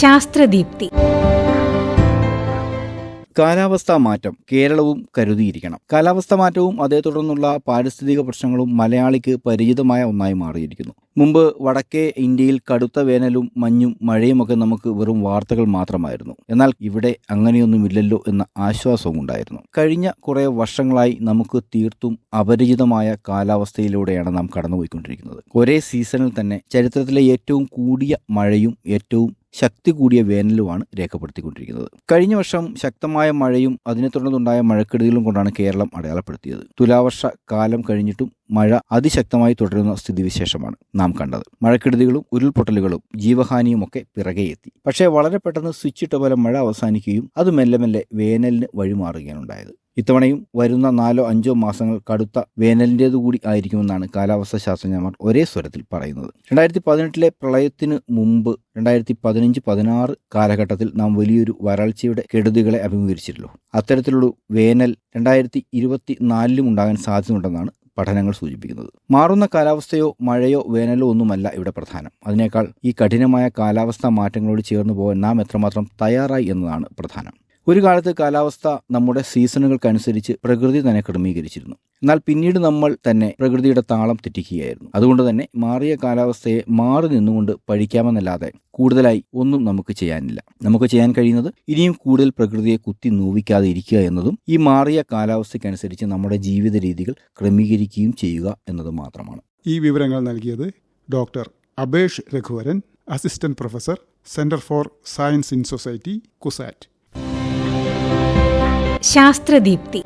ശാസ്ത്രദീപ്തി. കാലാവസ്ഥാ മാറ്റം കേരളവും കരുതിയിരിക്കണം. കാലാവസ്ഥാ മാറ്റവും അതേ തുടർന്നുള്ള പാരിസ്ഥിതിക പ്രശ്നങ്ങളും മലയാളിക്ക് പരിചിതമായ ഒന്നായി മാറിയിരിക്കുന്നു. മുമ്പ് വടക്കേ ഇന്ത്യയിൽ കടുത്ത വേനലും മഞ്ഞും മഴയുമൊക്കെ നമുക്ക് വെറും വാർത്തകൾ മാത്രമായിരുന്നു. എന്നാൽ ഇവിടെ അങ്ങനെയൊന്നുമില്ലല്ലോ എന്ന ആശ്വാസവും ഉണ്ടായിരുന്നു. കഴിഞ്ഞ കുറേ വർഷങ്ങളായി നമുക്ക് തീർത്തും അപരിചിതമായ കാലാവസ്ഥയിലൂടെയാണ് നാം കടന്നുപോയിക്കൊണ്ടിരിക്കുന്നത്. ഒരേ സീസണിൽ തന്നെ ചരിത്രത്തിലെ ഏറ്റവും കൂടിയ മഴയും ഏറ്റവും ശക്തി കൂടിയ വേനലുമാണ് രേഖപ്പെടുത്തിക്കൊണ്ടിരിക്കുന്നത്. കഴിഞ്ഞ വർഷം ശക്തമായ മഴയും അതിനെ തുടർന്നുണ്ടായ മഴക്കെടുതികളും കൊണ്ടാണ് കേരളം അടയാളപ്പെടുത്തിയത്. തുലാവർഷ കാലം കഴിഞ്ഞിട്ടും മഴ അതിശക്തമായി തുടരുന്ന സ്ഥിതിവിശേഷമാണ് നാം കണ്ടത്. മഴക്കെടുതികളും ഉരുൾപൊട്ടലുകളും ജീവഹാനിയുമൊക്കെ ഒക്കെ പിറകെ പക്ഷേ വളരെ പെട്ടെന്ന് സ്വിച്ചിട്ട പോലെ മഴ അവസാനിക്കുകയും അത് മെല്ലെ മെല്ലെ വേനലിന് വഴിമാറുകയാണ് ഉണ്ടായത്. ഇത്തവണയും വരുന്ന നാലോ അഞ്ചോ മാസങ്ങൾ കടുത്ത വേനലിന്റേതു കൂടി ആയിരിക്കുമെന്നാണ് കാലാവസ്ഥാ ശാസ്ത്രജ്ഞന്മാർ ഒരേ സ്വരത്തിൽ പറയുന്നത്. രണ്ടായിരത്തി പതിനെട്ടിലെ പ്രളയത്തിന് മുമ്പ് രണ്ടായിരത്തി പതിനഞ്ച് പതിനാറ് കാലഘട്ടത്തിൽ നാം വലിയൊരു വരൾച്ചയുടെ കെടുതികളെ അഭിമുഖീകരിച്ചിരുന്നു. അത്തരത്തിലുള്ള വേനൽ രണ്ടായിരത്തി ഇരുപത്തി നാലിലും ഉണ്ടാകാൻ സാധ്യതയുണ്ടെന്നാണ് പഠനങ്ങൾ സൂചിപ്പിക്കുന്നത്. മാറുന്ന കാലാവസ്ഥയോ മഴയോ വേനലോ ഒന്നുമല്ല ഇവിടെ പ്രധാനം. അതിനേക്കാൾ ഈ കഠിനമായ കാലാവസ്ഥാ മാറ്റങ്ങളോട് ചേർന്നു പോകാൻ നാം എത്രമാത്രം തയ്യാറായി എന്നതാണ് പ്രധാനം. ഒരു കാലത്ത് കാലാവസ്ഥ നമ്മുടെ സീസണുകൾക്കനുസരിച്ച് പ്രകൃതി തന്നെ ക്രമീകരിച്ചിരുന്നു. എന്നാൽ പിന്നീട് നമ്മൾ തന്നെ പ്രകൃതിയുടെ താളം തെറ്റിക്കുകയായിരുന്നു. അതുകൊണ്ട് തന്നെ മാറിയ കാലാവസ്ഥയെ മാറി നിന്നുകൊണ്ട് പഴിക്കാമെന്നല്ലാതെ കൂടുതലായി ഒന്നും നമുക്ക് ചെയ്യാനില്ല. നമുക്ക് ചെയ്യാൻ കഴിയുന്നത് ഇനിയും കൂടുതൽ പ്രകൃതിയെ കുത്തി നോവിക്കാതെ ഇരിക്കുക എന്നതും ഈ മാറിയ കാലാവസ്ഥയ്ക്കനുസരിച്ച് നമ്മുടെ ജീവിത രീതികൾ ക്രമീകരിക്കുകയും ചെയ്യുക എന്നതും മാത്രമാണ്. ഈ വിവരങ്ങൾ നൽകിയത് doctor Abesh Raghuvaran assistant professor centre for science in society CUSAT. Sasthradeepthi.